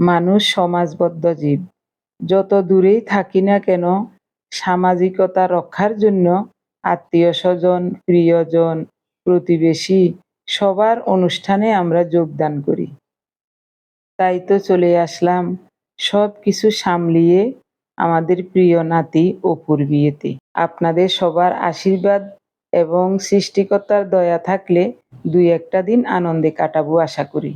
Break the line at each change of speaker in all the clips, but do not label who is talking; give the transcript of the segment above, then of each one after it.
মানুষ সমাজবদ্ধ জীব। যত দূরেই থাকি না কেন, সামাজিকতা রক্ষার জন্য আত্মীয় স্বজন, প্রিয়জন, প্রতিবেশী সবার অনুষ্ঠানে আমরা যোগদান করি। তাই তো চলে আসলাম সব কিছু সামলিয়ে আমাদের প্রিয় নাতি অপুর বিয়েতে। আপনাদের সবার আশীর্বাদ এবং সৃষ্টিকর্তার দয়া থাকলে দুই একটা দিন আনন্দে কাটাবো আশা করি।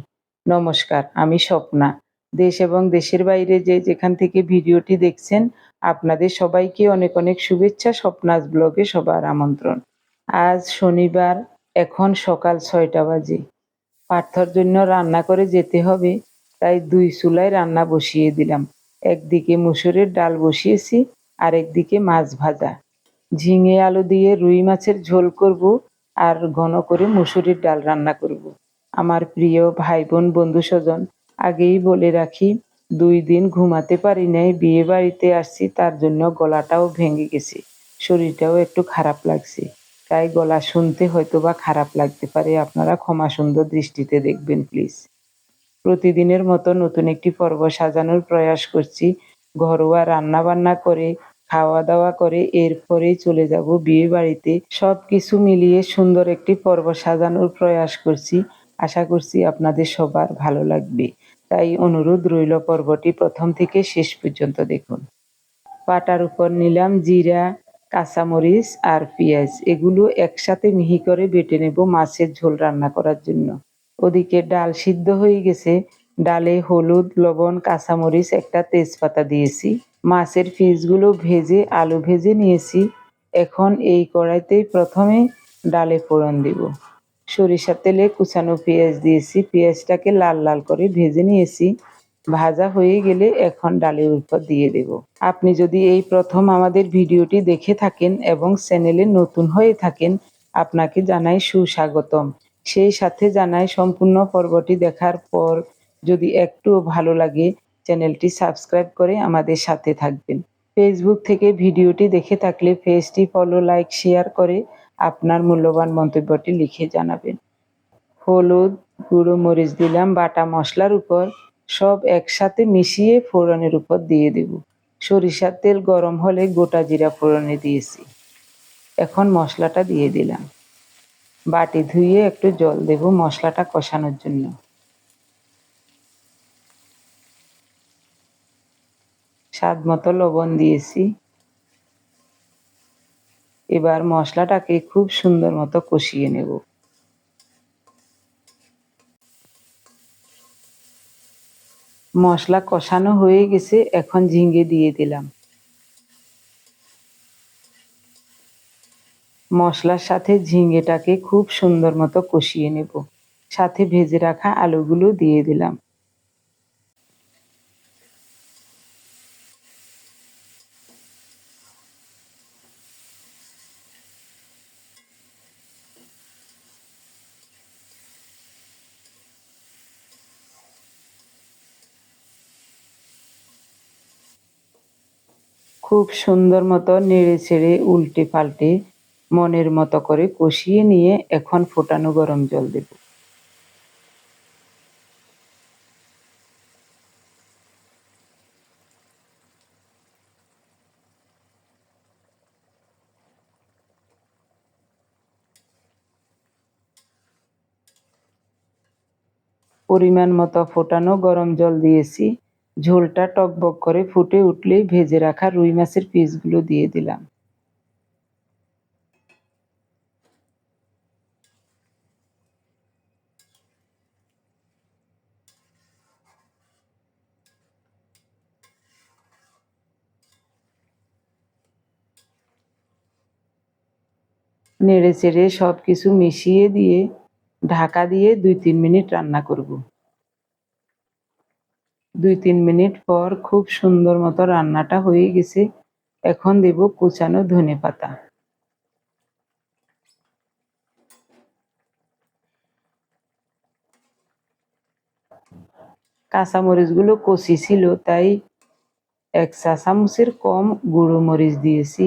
নমস্কার, আমি স্বপ্না। দেশ এবং দেশের বাইরে যে যেখান থেকে ভিডিওটি দেখছেন, আপনাদের সবাইকে অনেক অনেক শুভেচ্ছা, স্বপ্নাস ব্লগে সবার আমন্ত্রণ। আজ শনিবার, এখন সকাল ছয়টা বাজে। পার্থর জন্য রান্না করে যেতে হবে, তাই দুই চুলায় রান্না বসিয়ে দিলাম। একদিকে মুসুরের ডাল বসিয়েছি আর একদিকে মাছ ভাজা। ঝিঙে আলু দিয়ে রুই মাছের ঝোল করব আর ঘন করে মুসুরির ডাল রান্না করব। আমার প্রিয় ভাই বোন বন্ধু স্বজন আগেই বলে রাখি, দুই দিন ঘুমাতে পারি নাই, বিয়ে বাড়িতে আসছি, তার জন্য গলাটাও ভেঙে গেছে, শরীরটাও একটু খারাপ লাগছে। তাই গলা শুনতে হয়তো বা খারাপ লাগতে পারে, আপনারা ক্ষমা সুন্দর দৃষ্টিতে দেখবেন, প্লিজ। প্রতিদিনের মতো নতুন একটি পর্ব সাজানোর প্রয়াস করছি, ঘরোয়া রান্না বান্না করে খাওয়া দাওয়া করে, এরপরেই চলে যাব বিয়ে বাড়িতে। সব কিছু মিলিয়ে সুন্দর একটি পর্ব সাজানোর প্রয়াস করছি, আশা করছি আপনাদের সবার ভালো লাগবে। তাই অনুরোধ রইল পর্বটি প্রথম থেকে শেষ পর্যন্ত দেখুন। পাটার উপর নিলাম জিরা, কাঁচামরিচ আর পেঁয়াজ। এগুলো একসাথে মিহি করে বেটে নেব মাছের ঝোল রান্না করার জন্য। ওদিকে ডাল সিদ্ধ হয়ে গেছে। ডালে হলুদ, লবণ, কাঁচামরিচ একটা তেজপাতা দিয়েছি। মাছের পিসগুলো ভেজে, আলু ভেজে নিয়েছি। এখন এই কড়াইতেই প্রথমে ডালে ফোড়ন দিব। সরিষার তেলে কুচানো পেঁয়াজ দিয়েছি। পেঁয়াজটাকে লাল লাল করে ভেজে নিয়েছি। ভাজা হয়ে গেলে এখন ডালের উপর দিয়ে দেব। আপনি যদি এই প্রথম আমাদের ভিডিওটি দেখে থাকেন এবং চ্যানেলে নতুন হয়ে থাকেন, আপনাকে জানাই সুস্বাগতম। সেই সাথে জানাই সম্পূর্ণ পর্বটি দেখার পর যদি একটুও ভালো লাগে, চ্যানেলটি সাবস্ক্রাইব করে আমাদের সাথে থাকবেন। ফেসবুক থেকে ভিডিওটি দেখে থাকলে পেজটি ফলো, লাইক, শেয়ার করে আপনার মূল্যবান মন্তব্যটি লিখে জানাবেন। হলুদ, গুঁড়ো মরিচ দিলাম, বাটা মশলার উপর সব একসাথে মিশিয়ে ফোড়নের উপর দিয়ে দেব। সরিষার তেল গরম হলে গোটা জিরা ফোড়নে দিয়েছি। এখন মশলাটা দিয়ে দিলাম। বাটি ধুয়ে একটু জল দেব মশলাটা কষানোর জন্য। স্বাদ মতো লবণ দিয়েছি। এবার মশলাটাকে খুব সুন্দর মতো কষিয়ে নেব। মশলা কষানো হয়ে গেছে, এখন ঝিঙ্গে দিয়ে দিলাম। মশলার সাথে ঝিঙ্গেটাকে খুব সুন্দর মতো কষিয়ে নেব। সাথে ভেজে রাখা আলুগুলো দিয়ে দিলাম। খুব সুন্দর মতো নেড়ে ছেড়ে উল্টে পাল্টে মনের মতো করে কষিয়ে নিয়ে এখন ফোটানো গরম জল দেব। পরিমাণ মতো ফোটানো গরম জল দিয়েছি। ঝোলটা টকবক করে ফুটে উঠলেই ভেজে রাখা রুই মাছের পিসগুলো দিয়ে দিলাম। নেড়ে চেড়ে সব কিছু মিশিয়ে দিয়ে ঢাকা দিয়ে দুই তিন মিনিট রান্না করব। দুই তিন মিনিট পর খুব সুন্দর মতো রান্নাটা হয়ে গেছে। এখন দেব কুচানো ধনে পাতা। কাঁচামরিচগুলো কষি ছিল, তাই এক চা চামচের কম গুঁড়ো মরিচ দিয়েছি।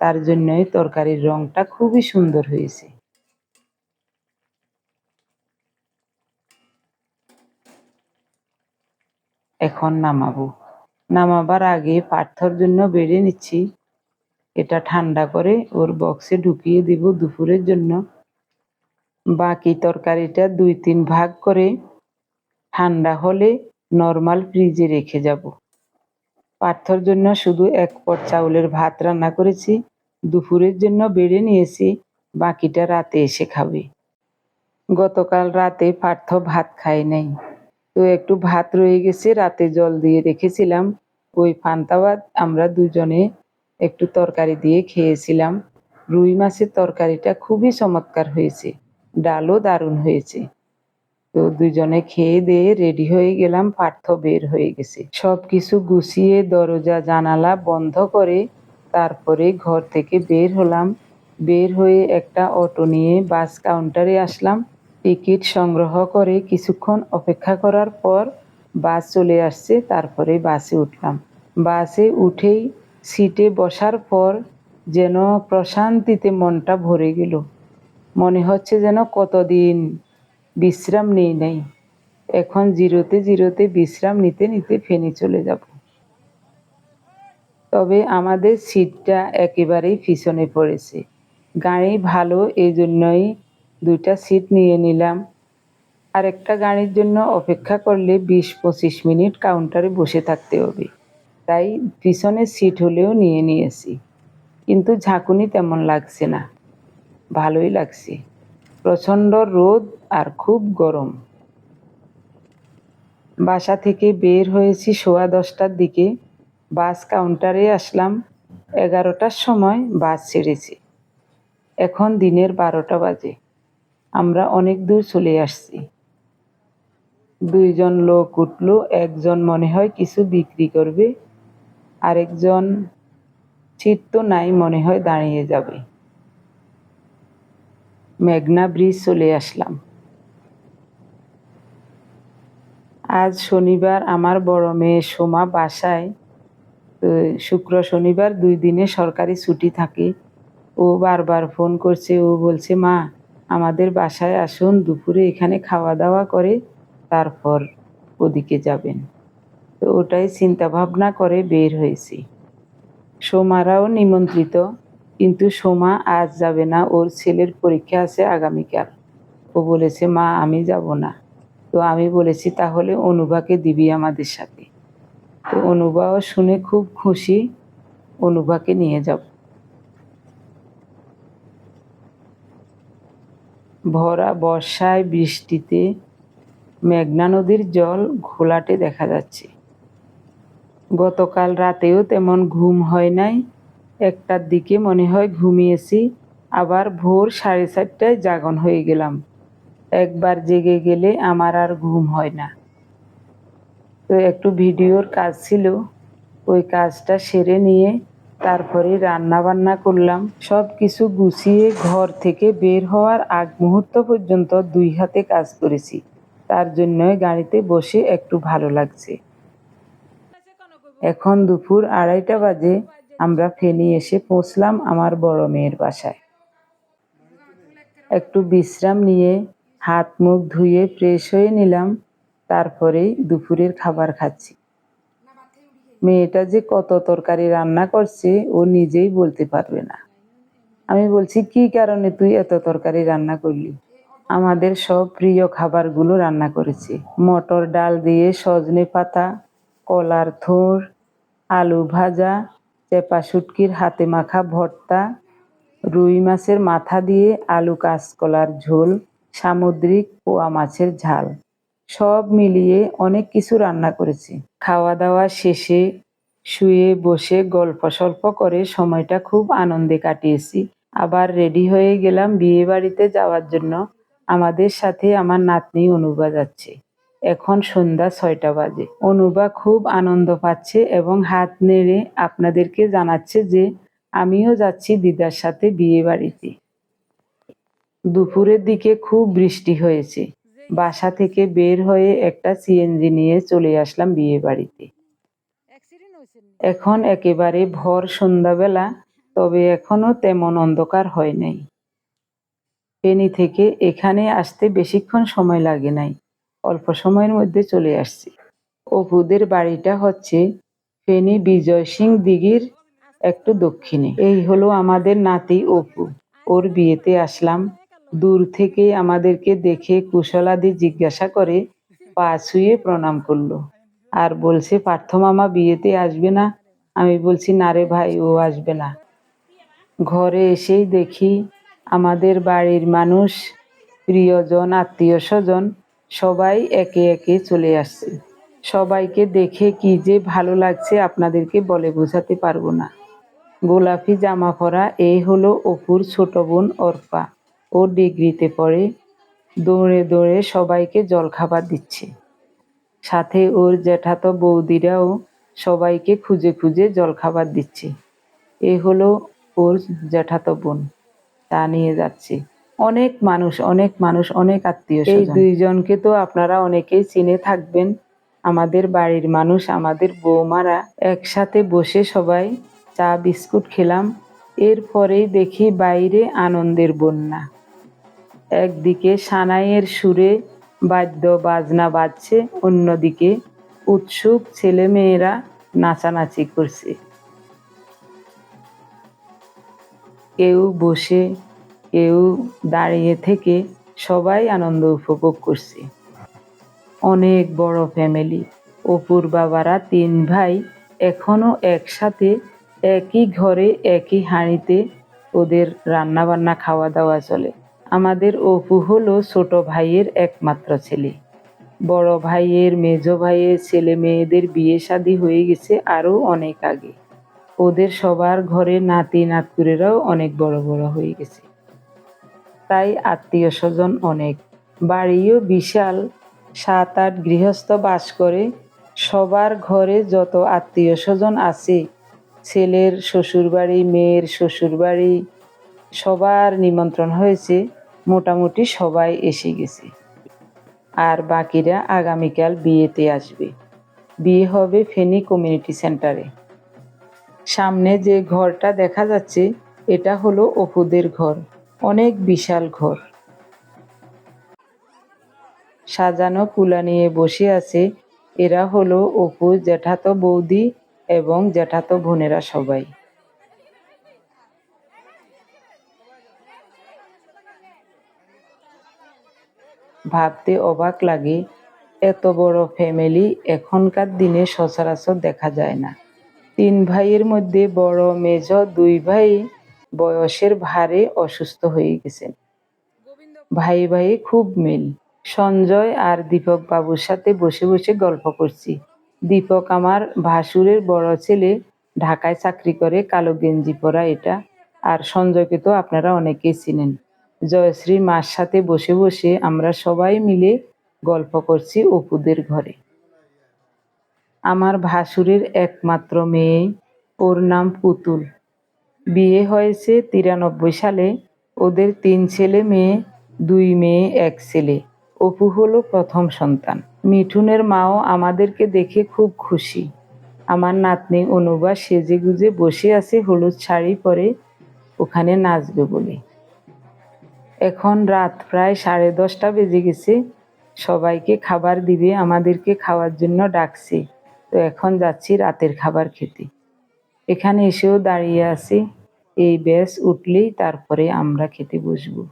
তার জন্যই তরকারির রংটা খুবই সুন্দর হয়েছে। এখন নামাবো। নামাবার আগে পার্থর জন্য বেড়ে নিচ্ছি। এটা ঠান্ডা করে ওর বক্সে ঢুকিয়ে দিব দুপুরের জন্য। বাকি তরকারিটা দুই তিন ভাগ করে ঠান্ডা হলে নর্মাল ফ্রিজে রেখে যাব। পার্থর জন্য শুধু এক পট চাউলের ভাত রান্না করেছি। দুপুরের জন্য বেড়ে নিয়েছি। বাকিটা রাতে এসে খাবে। গতকাল রাতে পার্থ ভাত খায় নাই। তো একটু ভাত রয়ে গেছে, রাতে জল দিয়ে রেখেছিলাম। ওই পান্তা ভাত আমরা দুজনে একটু তরকারি দিয়ে খেয়েছিলাম। রুই মাছের তরকারিটা খুবই চমৎকার হয়েছে, ডালও দারুণ হয়েছে। তো দুজনে খেয়ে দিয়ে রেডি হয়ে গেলাম, পার্থ বের হয়ে গেছে। সব কিছু গুছিয়ে দরজা, জানালা বন্ধ করে তারপরে ঘর থেকে বের হলাম। বের হয়ে একটা অটো নিয়ে বাস কাউন্টারে আসলাম। টিকিট সংগ্রহ করে কিছুক্ষণ অপেক্ষা করার পর বাস চলে আসছে, তারপরে বাসে উঠলাম। বাসে উঠেই সিটে বসার পর যেন প্রশান্তিতে মনটা ভরে গেল। মনে হচ্ছে যেন কতদিন বিশ্রাম নেই নাই। এখন জিরোতে জিরোতে বিশ্রাম নিতে নিতে ফেনি চলে যাব। তবে আমাদের সিটটা একেবারেই পিছনে পড়েছে। গাড়ি ভালো এই জন্যই দুইটা সিট নিয়ে নিলাম। আর একটা গাড়ির জন্য অপেক্ষা করলে বিশ পঁচিশ মিনিট কাউন্টারে বসে থাকতে হবে। তাই পিছনের সিট হলেও নিয়ে নিয়েছি। কিন্তু ঝাঁকুনি তেমন লাগছে না। ভালোই লাগছে। প্রচণ্ড রোদ আর খুব গরম। বাসা থেকে বের হয়েছি সোয়া দশটার দিকে। বাস কাউন্টারে আসলাম। এগারোটার সময় বাস ছেড়েছে। এখন দিনের বারোটা বাজে। আমরা অনেক দূর চলে আসছি। দুইজন লোক উঠল, একজন মনে হয় কিছু বিক্রি করবে, আরেকজন সিট তো নাই মনে হয় দাঁড়িয়ে যাবে। মেঘনা ব্রিজ চলে আসলাম। আজ শনিবার আমার বড় মেয়ে সোমা বাসায়, তো শুক্র শনিবার দুই দিনে সরকারি ছুটি থাকে। ও বারবার ফোন করছে, ও বলছে, মা আমাদের বাসায় আসুন, দুপুরে এখানে খাওয়া দাওয়া করে তারপর ওদিকে যাবেন। তো ওটাই চিন্তা ভাবনা করে বের হয়েছি। সোমারাও নিমন্ত্রিত, কিন্তু সোমা আজ যাবে না, ওর ছেলের পরীক্ষা আছে আগামীকাল। ও বলেছে, মা, আমি যাব না। তো আমি বলেছি, তাহলে অনুভাকে দিবি আমাদের সাথে। তো অনুভাও শুনে খুব খুশি, অনুভাকে নিয়ে যাব। ভরা বর্ষায় বৃষ্টিতে মেঘনা নদীর জল ঘোলাটে দেখা যাচ্ছে। গতকাল রাতেও তেমন ঘুম হয় নাই। একটার দিকে মনে হয় ঘুমিয়েছি, আবার ভোর সাড়ে চারটায় জাগন হয়ে গেলাম। একবার জেগে গেলে আমার আর ঘুম হয় না। তো একটু ভিডিওর কাজ ছিল, ওই কাজটা সেরে নিয়ে তারপরে রান্না বান্না করলাম। সব কিছু গুছিয়ে ঘর থেকে বের হওয়ার আগ মুহূর্ত পর্যন্ত দুই হাতে কাজ করেছি। তার জন্যই গাড়িতে বসে একটু ভালো লাগছে। এখন দুপুর আড়াইটা বাজে। আমরা ফেনি এসে পৌঁছলাম আমার বড় মেয়ের বাসায়। একটু বিশ্রাম নিয়ে হাত মুখ ধুয়ে ফ্রেশ হয়ে নিলাম। তারপরেই দুপুরের খাবার খাচ্ছি। মেয়েটা যে কত তরকারি রান্না করছে, ও নিজেই বলতে পারবে না। আমি বলছি, কি কারণে তুই এত তরকারি রান্না করলি? আমাদের সব প্রিয় খাবারগুলো রান্না করেছি। মটর ডাল দিয়ে সজনে পাতা, কলার থোর, আলু ভাজা, চেপা শুটকির হাতে মাখা ভর্তা, রুই মাছের মাথা দিয়ে আলু কাঁচকলার ঝোল, সামুদ্রিক পোয়া মাছের ঝাল। সব মিলিয়ে অনেক কিছু রান্না করেছি। খাওয়া দাওয়া শেষে শুয়ে বসে গল্প সল্প করে সময়টা খুব আনন্দে কাটিয়েছি। আবার রেডি হয়ে গেলাম বিয়ে বাড়িতে যাওয়ার জন্য। আমাদের সাথে আমার নাতনি অনুবা যাচ্ছে। এখন সন্ধ্যা ছয়টা বাজে। অনুবা খুব আনন্দ পাচ্ছে এবং হাত নেড়ে আপনাদেরকে জানাচ্ছে যে আমিও যাচ্ছি দিদার সাথে বিয়ে বাড়িতে দুপুরের দিকে খুব বৃষ্টি হয়েছে। বাসা থেকে বের হয়ে একটা সিএনজি নিয়ে চলে আসলাম বিয়ে বাড়িতে এখন একেবারে ভর সন্ধ্যাবেলা তবে এখনও তেমন অন্ধকার হয় নাই। ফেনী থেকে এখানে আসতে বেশিক্ষণ সময় লাগে নাই অল্প সময়ের মধ্যে চলে আসছি। অপুদের বাড়িটা হচ্ছে ফেনী বিজয় সিং দিঘির একটু দক্ষিণে। এই হলো আমাদের নাতি অপু। ওর বিয়েতে আসলাম দূর থেকে আমাদেরকে দেখে কুশলাদি জিজ্ঞাসা করে, পা ছুঁয়ে প্রণাম করল। আর বলছে, পার্থ মামা বিয়েতে আসবে না? আমি বলছি, না রে ভাই, ও আসবে না। ঘরে এসেই দেখি আমাদের বাড়ির মানুষ, প্রিয়জন আত্মীয় স্বজন সবাই একে একে চলে আসছে। সবাইকে দেখে কি যে ভালো লাগছে আপনাদেরকে বলে বোঝাতে পারব না। গোলাপি জামা পরা এই হলো অপুর ছোট বোন অর্পা। ও ডিগ্রিতে পড়ে দৌড়ে দৌড়ে সবাইকে জলখাবার দিচ্ছে। সাথে ওর জ্যাঠাতো বৌদিরাও সবাইকে খুঁজে খুঁজে জলখাবার দিচ্ছে। এ হলো ওর জ্যাঠাতো বোন। তা নিয়ে যাচ্ছে। অনেক মানুষ অনেক মানুষ অনেক আত্মীয় এই দুইজনকে তো আপনারা অনেকেই চিনে থাকবেন। আমাদের বাড়ির মানুষ আমাদের বৌমারা একসাথে বসে সবাই চা বিস্কুট খেলাম। এরপরেই দেখি বাইরে আনন্দের বন্যা। একদিকে সানাইয়ের সুরে বাদ্য বাজনা বাজছে, অন্যদিকে উৎসুক ছেলে মেয়েরা নাচানাচি করছে। কেউ বসে, কেউ দাঁড়িয়ে থেকে সবাই আনন্দ উপভোগ করছে। অনেক বড় ফ্যামিলি, অপুর বাবারা তিন ভাই এখনও একসাথে একই ঘরে একই হাঁড়িতে ওদের রান্না বান্না খাওয়া দাওয়া চলে। আমাদের অপু হলো ছোট ভাইয়ের একমাত্র ছেলে। বড় ভাইয়ের মেজ ভাইয়ের ছেলে মেয়েদের বিয়ে শাদী হয়ে গেছে আরও অনেক আগে। ওদের সবার ঘরে নাতি নাতকুরেরাও অনেক বড় বড় হয়ে গেছে। তাই আত্মীয় স্বজন অনেক। বাড়িও বিশাল। সাত আট গৃহস্থ বাস করে। সবার ঘরে যত আত্মীয় স্বজন আছে, ছেলের শ্বশুরবাড়ি, মেয়ের শ্বশুরবাড়ি, সবার নিমন্ত্রণ হয়েছে। মোটামুটি সবাই এসে গেছে। আর বাকিরা আগামীকাল বিয়েতে আসবে। বিয়ে হবে ফেনী কমিউনিটি সেন্টারে। সামনে যে ঘরটা দেখা যাচ্ছে, এটা হলো অপুদের ঘর। অনেক বিশাল ঘর। সাজানো কুলা নিয়ে বসে আছে এরা হলো অপু, জ্যাঠাতো বৌদি এবং জ্যাঠাতো বোনেরা সবাই। ভাবতে অবাক লাগে, এত বড় ফ্যামিলি এখনকার দিনে সচরাচর দেখা যায় না। তিন ভাইয়ের মধ্যে বড় মেজ দুই ভাই বয়সের ভারে অসুস্থ হয়ে গেছেন। ভাই ভাই খুব মিল। সঞ্জয় আর দীপক বাবুর সাথে বসে বসে গল্প করছি। দীপক আমার ভাসুরের বড় ছেলে, ঢাকায় চাকরি করে কালো গেঞ্জি পরা এটা। আর সঞ্জয়কে তো আপনারা অনেকেই চিনেন। জয়শ্রী মার সাথে বসে বসে আমরা সবাই মিলে গল্প করছি অপুদের ঘরে। আমার ভাসুরের একমাত্র মেয়ে, ওর নাম পুতুল। বিয়ে হয়েছে তিরানব্বই সালে। ওদের তিন ছেলে মেয়ে, দুই মেয়ে, এক ছেলে। অপু হলো প্রথম সন্তান। মিঠুনের মাও আমাদেরকে দেখে খুব খুশি। আমার নাতনি অনুবা সেজে গুজে বসে আছে হলুদ শাড়ি পরে, ওখানে নাচবে বলে। এখন রাত প্রায় সাড়ে দশটা বেজে গেছে। সবাইকে খাবার দিবে, আমাদেরকে খাওয়ার জন্য ডাকছে। তো এখন যাচ্ছি রাতের খাবার খেতে। এখানে এসেও দাঁড়িয়ে আছি। এই ব্যাস, উঠলেই তারপরে আমরা খেতে বসবো।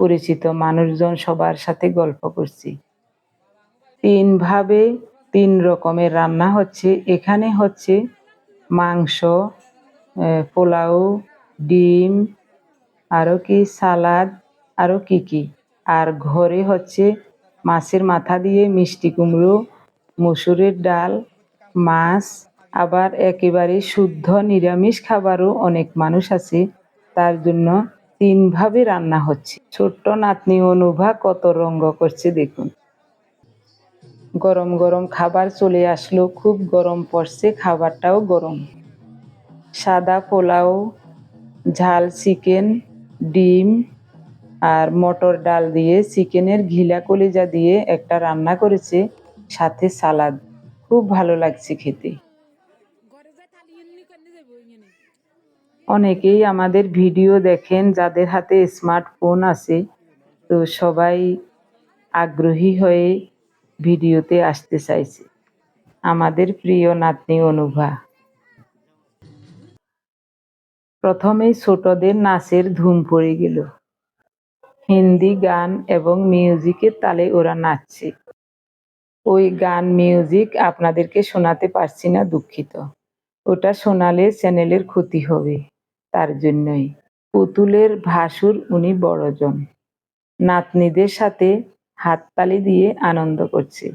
পরিচিত মানুষজন সবার সাথে গল্প করছি। তিন ভাবে তিন রকমের রান্না হচ্ছে। এখানে হচ্ছে মাংস পোলাও, ডিম আরও কি সালাদ? আরও কি কি? আর ঘরে হচ্ছে মাছের মাথা দিয়ে মিষ্টি কুমড়ো, মসুরের ডাল, মাছ, আবার একেবারে শুদ্ধ নিরামিষ খাবারও অনেক মানুষ আছে। তার জন্য তিনভাবে রান্না হচ্ছে। ছোট্ট নাতনি অনুভা কত রঙ্গ করছে দেখুন। গরম গরম খাবার চলে আসলো, খুব গরম পড়ছে, খাবারটাও গরম। সাদা পোলাও, ঝাল, চিকেন ডিম আর মটর ডাল দিয়ে চিকেনের ঘিলা কলিজা দিয়ে একটা রান্না করেছে, সাথে সালাদ। খুব ভালো লাগছে খেতে। অনেকেই আমাদের ভিডিও দেখেন, যাদের হাতে স্মার্টফোন আছে, তো সবাই আগ্রহী হয়ে ভিডিওতে আসতে চাইছে। আমাদের প্রিয় নাতনি অনুভা। প্রথমেই ছোটদের নাচের ধুম পড়ে গেল। হিন্দি গান এবং মিউজিকের তালে ওরা নাচছে। ওই গান মিউজিক আপনাদেরকে শোনাতে পারছি না দুঃখিত। ওটা শোনালে চ্যানেলের ক্ষতি হবে, তার জন্যই। পুতুলের ভাসুর উনি বড়জন। নাতনিদের সাথে হাততালি দিয়ে আনন্দ করছে।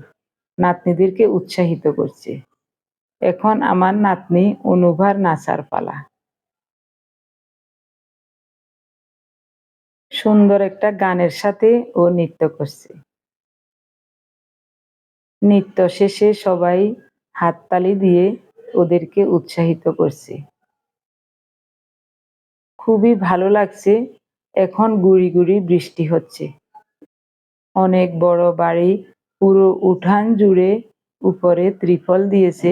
নাতনিদেরকে উৎসাহিত করছে। এখন আমার নাতনি অনুভার নাচার পালা। সুন্দর একটা গানের সাথে ও নৃত্য করছে। নৃত্য শেষে সবাই হাততালি দিয়ে ওদেরকে উৎসাহিত করছে। খুবই ভালো লাগছে, এখন গুড়ি গুড়ি বৃষ্টি হচ্ছে। অনেক বড় বাড়ি পুরো উঠান জুড়ে উপরে ত্রিফল দিয়েছে,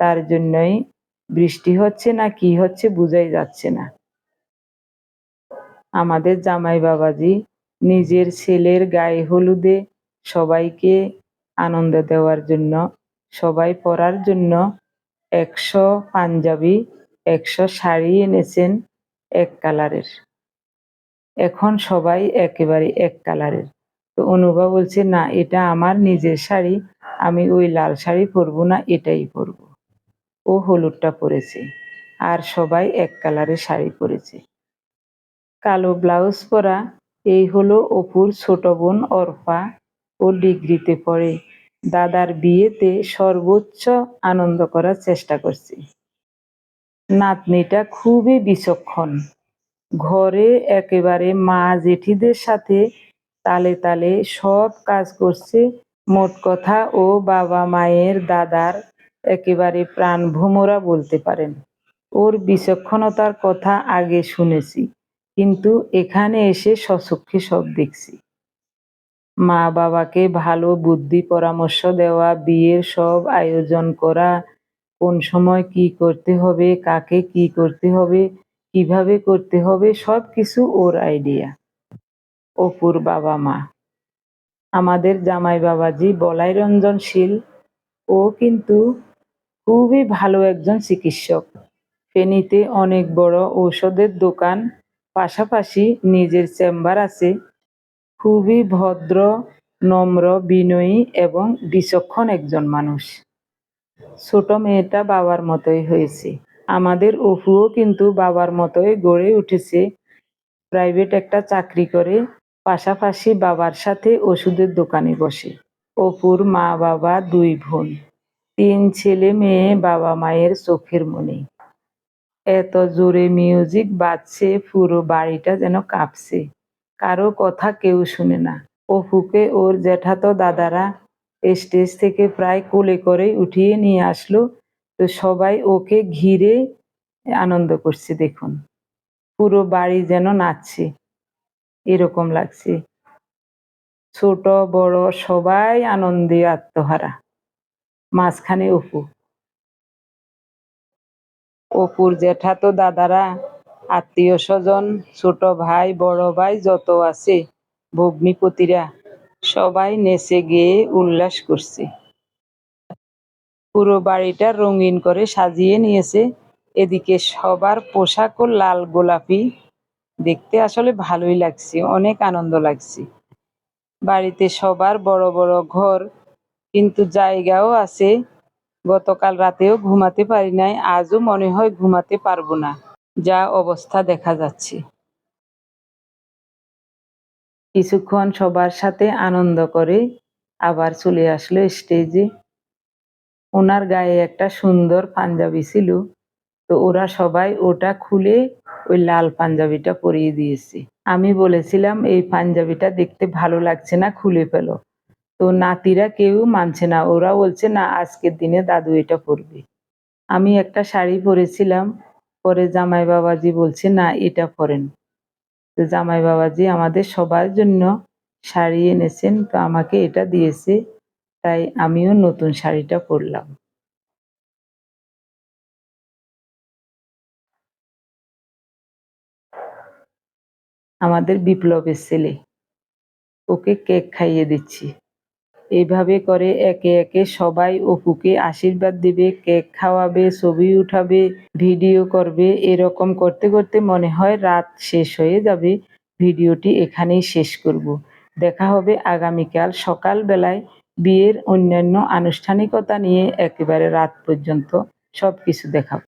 তার জন্যই বৃষ্টি হচ্ছে না, কি হচ্ছে বোঝাই যাচ্ছে না। আমাদের জামাই বাবাজি নিজের ছেলের গায়ে হলুদে সবাইকে আনন্দ দেওয়ার জন্য, সবাই পরার জন্য একশো পাঞ্জাবি, একশো শাড়ি এনেছেন এক কালারের। এখন সবাই একেবারে এক কালারের। তো অনুভব বলছে, না, এটা আমার নিজের শাড়ি, আমি ওই লাল শাড়ি পরবো না, এটাই পরবো। ও হলুদটা পরেছে আর সবাই এক কালারের শাড়ি পরেছে। কালো ব্লাউজ পরা, এই হলো অপুর ছোট বোন অর্পা ও ডিগ্রিতে পড়ে। দাদার বিয়েতে সর্বোচ্চ আনন্দ করার চেষ্টা করছি। নাতনিটা খুবই বিচক্ষণ। ঘরে একেবারে মা জেঠিদের সাথে তালে তালে সব কাজ করছে। মোট কথা ও বাবা মায়ের দাদার একেবারে প্রাণ ভোমরা বলতে পারেন। ওর বিচক্ষণতার কথা আগে শুনেছি। কিন্তু এখানে এসে সচক্ষে সব দেখছি। মা বাবাকে ভালো বুদ্ধি পরামর্শ দেওয়া, বিয়ের সব আয়োজন করা, কোন সময় কি করতে হবে, কাকে কি করতে হবে, কীভাবে করতে হবে সব কিছু ওর আইডিয়া অপুর বাবা মা। আমাদের জামাই বাবাজি বলাই রঞ্জনশীল। ও কিন্তু খুবই ভালো একজন চিকিৎসক। ফেনীতে অনেক বড় ঔষধের দোকান। পাশাপাশি নিজের চেম্বার আছে। খুবই ভদ্র, নম্র, বিনয়ী এবং বিচক্ষণ একজন মানুষ। ছোট মেয়েটা বাবার মতোই হয়েছে। আমাদের অপুও কিন্তু বাবার মতোই গড়ে উঠেছে। প্রাইভেট একটা চাকরি করে, পাশাপাশি বাবার সাথে ওষুধের দোকানে বসে। অপুর মা বাবা দুই বোন। তিন ছেলে মেয়ে বাবা মায়ের চোখের মনে। এত জোরে মিউজিক বাজছে, পুরো বাড়িটা যেন কাঁপছে। কারও কথা কেউ শুনে না। অপুকে ওর জ্যাঠাতো দাদারা স্টেজ থেকে প্রায় কোলে করে উঠিয়ে নিয়ে আসলো। তো সবাই ওকে ঘিরে আনন্দ করছে, দেখুন। পুরো বাড়ি যেন নাচছে। এরকম লাগছে। ছোট, বড়, সবাই আনন্দে আত্মহারা। মাঝখানে অপু। অপুর জ্যাঠাতো দাদারা, আত্মীয় স্বজন, ছোট ভাই, বড় ভাই যত আছে, ভগ্নিপতিরা, সবাই নেচে গিয়ে উল্লাস করছে। পুরো বাড়িটা রঙিন করে সাজিয়ে নিয়েছে। এদিকে সবার পোশাকও লাল গোলাপি। দেখতে আসলে ভালোই লাগছে, অনেক আনন্দ লাগছে। বাড়িতে সবার বড় বড় ঘর, কিন্তু জায়গাও আছে গতকাল রাতেও ঘুমাতে পারি নাই, আজও মনে হয় ঘুমাতে পারব না। যা অবস্থা দেখা যাচ্ছে। কিছুক্ষণ সবার সাথে আনন্দ করে আবার চলে আসলো স্টেজে। ওনার গায়ে একটা সুন্দর পাঞ্জাবি ছিল, তো ওরা সবাই ওটা খুলে ওই লাল পাঞ্জাবিটা পরিয়ে দিয়েছে। আমি বলেছিলাম, এই পাঞ্জাবিটা দেখতে ভালো লাগছে না, খুলে ফেলো। তো নাতিরা কেউ মানছে না। ওরা বলছে, না, আজকের দিনে দাদু এটা পরবে। আমি একটা শাড়ি পরেছিলাম। পরে জামাই বাবাজি বলছে, না, এটা পরেন। তো জামাই বাবাজি আমাদের সবার জন্য শাড়ি এনেছেন, তো আমাকে এটা দিয়েছে, তাই আমিও নতুন শাড়িটা পরলাম। আমাদের বিপ্লবের ছেলে, ওকে কেক খাইয়ে দিচ্ছি। এইভাবে করে একে একে সবাই অপুকে আশীর্বাদ দেবে, কেক খাওয়াবে, ছবি উঠাবে, ভিডিও করবে, এরকম করতে করতে মনে হয় রাত শেষ হয়ে যাবে। ভিডিওটি এখানেই শেষ করব। দেখা হবে আগামীকাল সকালবেলায় বিয়ের অন্যান্য আনুষ্ঠানিকতা নিয়ে একেবারে রাত পর্যন্ত সব কিছু দেখাবো।